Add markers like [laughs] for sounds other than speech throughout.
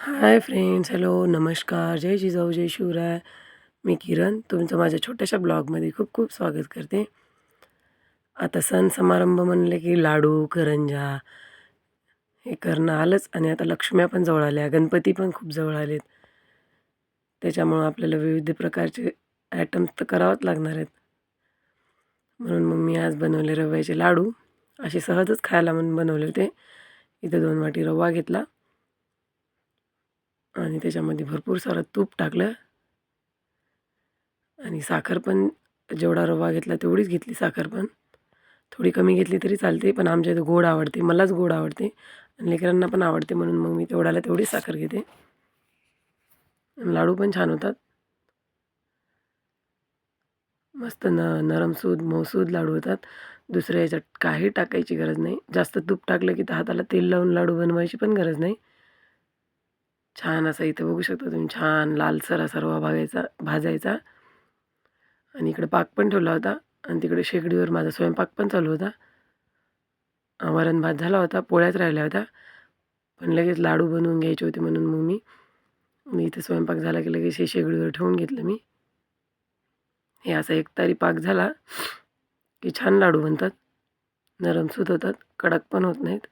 Hi friends hello नमस्कार जय जिजाऊ जय शिवराय. मी किरण तुमचं माझ्या छोट्याशा ब्लॉगमध्ये खूप खूप स्वागत करते. आता सण समारंभ म्हणले की लाडू करंजा हे करणं आलंच आणि आता लक्ष्म्या पण जवळ आल्या गणपती पण खूप जवळ आलेत. त्याच्यामुळं आपल्याला विविध प्रकारचे ॲटम्स तर करावंच लागणार आहेत. म्हणून मग मी आज बनवले रव्याचे लाडू. असे सहजच खायला म्हणून बनवले होते. इथं दोन वाटी रवा घेतला. आणि त्याच्यामध्ये भरपूर सारं तूप टाकलं. आणि साखर पण जेवढा रवा घेतला तेवढीच घेतली साखर पण. थोडी कमी घेतली तरी चालते पण आमच्या इथं गोड आवडते मलाच गोड आवडते. आणि लेकरांना पण आवडते म्हणून मग मी तेवढ्याला तेवढीच साखर घेते. लाडू पण छान होतात. मस्त न नरमसूद मऊसूद लाडू होतात. दुसऱ्या याच्यात काही टाकायची गरज नाही. जास्त तूप टाकलं की तर हाताला तेल लावून लाडू बनवायची पण गरज नाही. छान असा इथं बघू शकता तुम्ही छान लालसर असा रवा भागायचा भाजायचा. आणि इकडे पाक पण ठेवला होता आणि तिकडे शेगडीवर माझा स्वयंपाक पण चालू होता. वरण भात झाला होता पोळ्याच राहिल्या होत्या. पण लगेच लाडू बनवून घ्यायचे होते म्हणून मग मी मी इथं स्वयंपाक झाला की लगेच हे शेगडीवर ठेवून घेतलं मी. हे असा एक तारी पाक झाला की छान लाडू बनतात. नरमसूत होतात कडक पण होत नाहीत.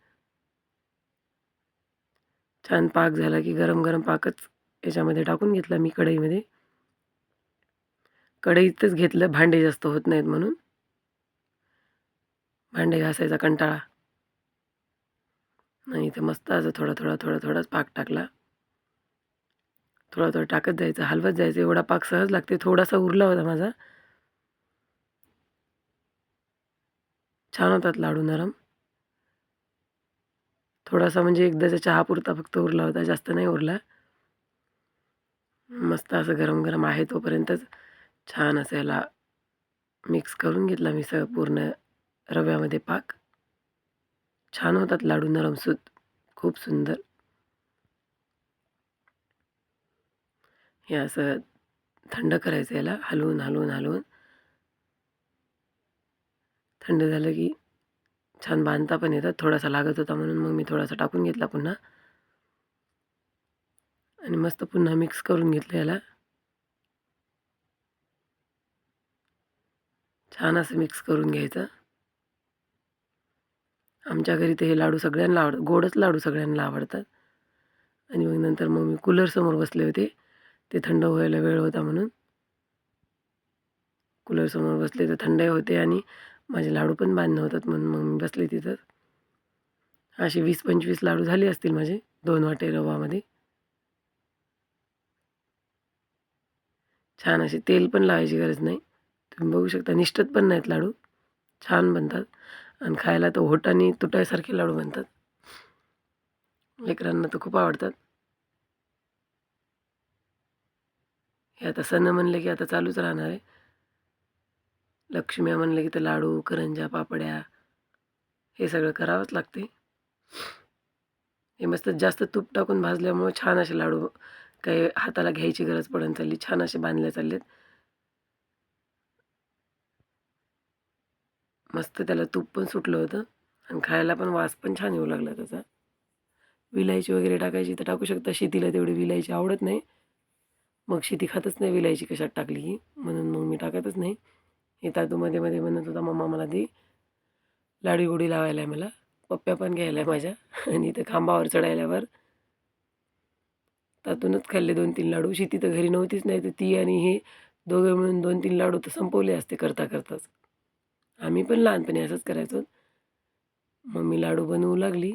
छान पाक झाला की गरम गरम पाकच याच्यामध्ये टाकून घेतला मी कढईमध्ये. कढईतच घेतलं भांडे जास्त होत नाहीत म्हणून. भांडे घासायचा कंटाळा. नाही इथे मस्त असं थोडा थोडा थोडा थोडाच पाक टाकला. थोडा थोडा टाकत जायचं हलवत जायचं एवढा पाक सहज लागते थोडासा उरला होता माझा. छान होतात लाडू नरम. थोडासा म्हणजे एकदाचा चहापुरता फक्त उरला होता जास्त नाही उरला. मस्त असं गरम गरम आहे तोपर्यंतच छान असं याला मिक्स करून घेतला मी सगळं पूर्ण रव्यामध्ये पाक. छान होतात लाडू नरमसूत खूप सुंदर. हे असं थंड करायचं याला हलवून हलवून हलवून. थंड झालं की छान बांधता पण येतात. थोडासा लागत होता म्हणून मग मी थोडासा टाकून घेतला पुन्हा. आणि मस्त पुन्हा मिक्स करून घेतलं याला. छान असं मिक्स करून घ्यायचं. आमच्या घरी ते हे लाडू सगळ्यांना आवड गोडच लाडू सगळ्यांना आवडतात. आणि मग नंतर मग मी कूलरसमोर बसले होते. ते थंड व्हायला वेळ होता म्हणून. कूलरसमोर बसले तर थंडही होते आणि माझे लाडू पण बांधणं होतात म्हणून मग मी बसले तिथं. असे वीस पंचवीस लाडू झाले असतील माझे दोन वाटे रवामध्ये. छान असे तेल पण लावायची गरज नाही. तुम्ही बघू शकता निष्ठत पण नाहीत लाडू. छान बनतात. आणि खायला तर होटाने तुटायसारखे लाडू बनतात. लेकरांना तर खूप आवडतात. हे आता सण म्हणले की आता चालूच राहणार आहे. लक्ष्म्या म्हणलं की तर लाडू करंजा पापड्या हे सगळं करावंच लागते. हे मस्त जास्त तूप टाकून भाजल्यामुळे छान असे लाडू काही हाताला घ्यायची गरज पडून चालली छान असे बांधले चाललेत. मस्त त्याला तूप पण सुटलं होतं आणि खायला पण वास पण छान येऊ लागला त्याचा. विलायची वगैरे टाकायची तर टाकू शकता शेतीला तेवढी विलायची आवडत नाही. मग शेती खातच नाही विलायची कशात टाकली की? म्हणून मग मी टाकतच नाही. हे तू मध्ये मध्ये म्हणत होता मम्मा मला दे. लाडीगुडी लावायला आहे मला. पप्प्या पण घ्यायला आहे माझ्या. [laughs] आणि इथं खांबावर चढायल्यावर तातूनच खाल्ले दोन तीन लाडू. शेती तर घरी नव्हतीच नाही तर ती आणि हे दोघं मिळून दोन तीन लाडू तर संपवले असते करता करताच. आम्ही पण लहानपणी असंच करायचो. मम्मी लाडू बनवू लागली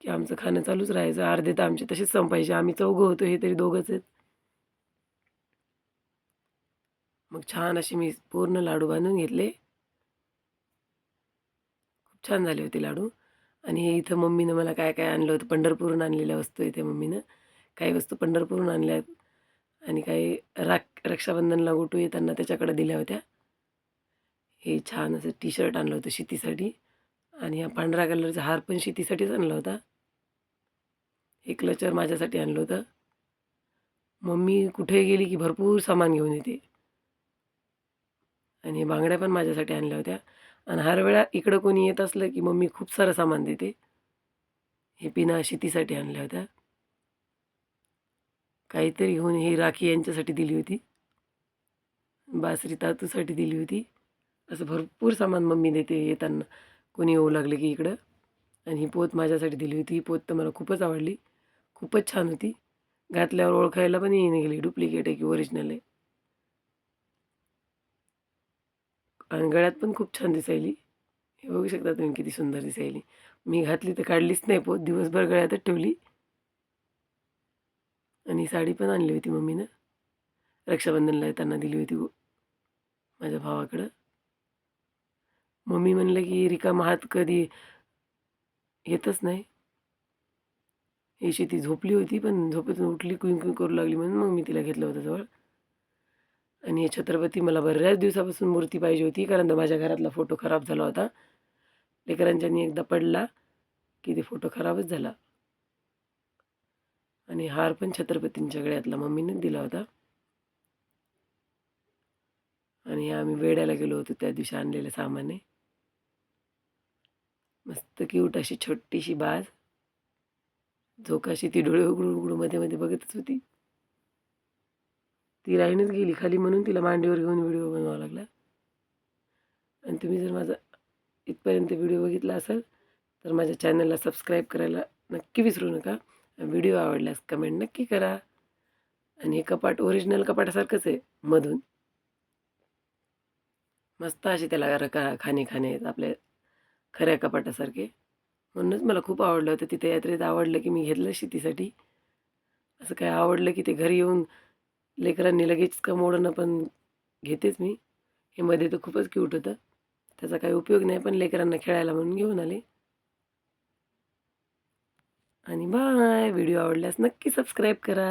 की आमचं खाणं चालूच राहायचं. अर्धे तर आमचे तसेच संपायचे. आम्ही चौघं होतो हे तरी दोघंच आहेत. मग छान असे मी पूर्ण लाडू बांधून घेतले. खूप छान झाले होते लाडू. आणि हे इथं मम्मीनं मला काय काय आणलं होतं पंढरपूरून आणलेल्या वस्तू इथे मम्मीनं. काही वस्तू पंढरपूरून आणल्या आणि काही राख रक्षाबंधनला गोटू येताना त्याच्याकडे दिल्या होत्या. हे छान असं टी शर्ट आणलं होतं शेतीसाठी. आणि हा पांढऱ्या कलरचा हार पण शेतीसाठीच आणला होता. हे क्लचर माझ्यासाठी आणलं होतं. मम्मी कुठे गेली की भरपूर सामान घेऊन येते. आणि बांगड्या पण माझ्यासाठी आणल्या होत्या. आणि हर वेळा इकडं कोणी येत असलं की मम्मी खूप सारं सामान देते. हे पिना शेतीसाठी आणल्या होत्या. काहीतरी घेऊन ही राखी यांच्यासाठी दिली होती. बासरी तातूसाठी दिली होती. असं भरपूर सामान मम्मी देते येताना. कोणी येऊ लागले की इकडं. आणि ही पोत माझ्यासाठी दिली होती. ही पोत तर मला खूपच आवडली. खूपच छान होती. घातल्यावर ओळखायला पण येईन गेली. डुप्लिकेट आहे की ओरिजिनल आहे. आणि गळ्यात पण खूप छान दिसायली. हे बघू शकता तुम्ही किती सुंदर दिसायली. मी घातली तर काढलीच नाही पोत दिवसभर गळ्यातच ठेवली. आणि साडी पण आणली होती मम्मीनं. रक्षाबंधनला येताना दिली होती माझ्या भावाकडं. मम्मी म्हणलं की रिकामा हात कधी येतच नाही. ही शेती झोपली होती पण झोपेतून उठली कुई करू लागली म्हणून मग मी तिला घेतलं होतं जवळ. आणि हे छत्रपती मला बऱ्याच दिवसापासून मूर्ती पाहिजे होती कारण तो माझ्या घरातला फोटो खराब झाला होता. लेकरांच्यानी एकदा पडला की ते फोटो खराबच झाला. आणि हार पण छत्रपतींच्या गळ्यातला मम्मीनेच दिला होता. आणि आम्ही वेड्याला गेलो होतो त्या दिवशी आणलेलं सामान. आहे मस्त क्यूट अशी छोटीशी बाज. झोकाशी ती डोळे उघडू उघडू मध्ये मध्ये बघतच होती. ती राहीनच गेली खाली म्हणून तिला मांडीवर घेऊन व्हिडिओ बनवावा लागला. आणि तुम्ही जर माझा इथपर्यंत व्हिडिओ बघितला असाल तर माझ्या चॅनलला सबस्क्राईब करायला नक्की विसरू नका. व्हिडिओ आवडल्यास कमेंट नक्की करा. आणि हे कपाट ओरिजिनल कपाटासारखंच आहे मधून. मस्त असे त्याला रका खाणे खाणे आहेत आपल्या खऱ्या कपाटासारखे. म्हणूनच मला खूप आवडलं होतं तिथे यात्रेत आवडलं की मी घेतलं शेतीसाठी. असं काय आवडलं की ते घरी येऊन लेकरांनी लगेच का मोडणं पण घेतेच मी. हे मध्ये तर खूपच क्यूट होतं. त्याचा काही उपयोग नाही पण लेकरांना खेळायला म्हणून घेऊन आले. आणि बाय व्हिडिओ आवडल्यास नक्की सबस्क्राईब करा.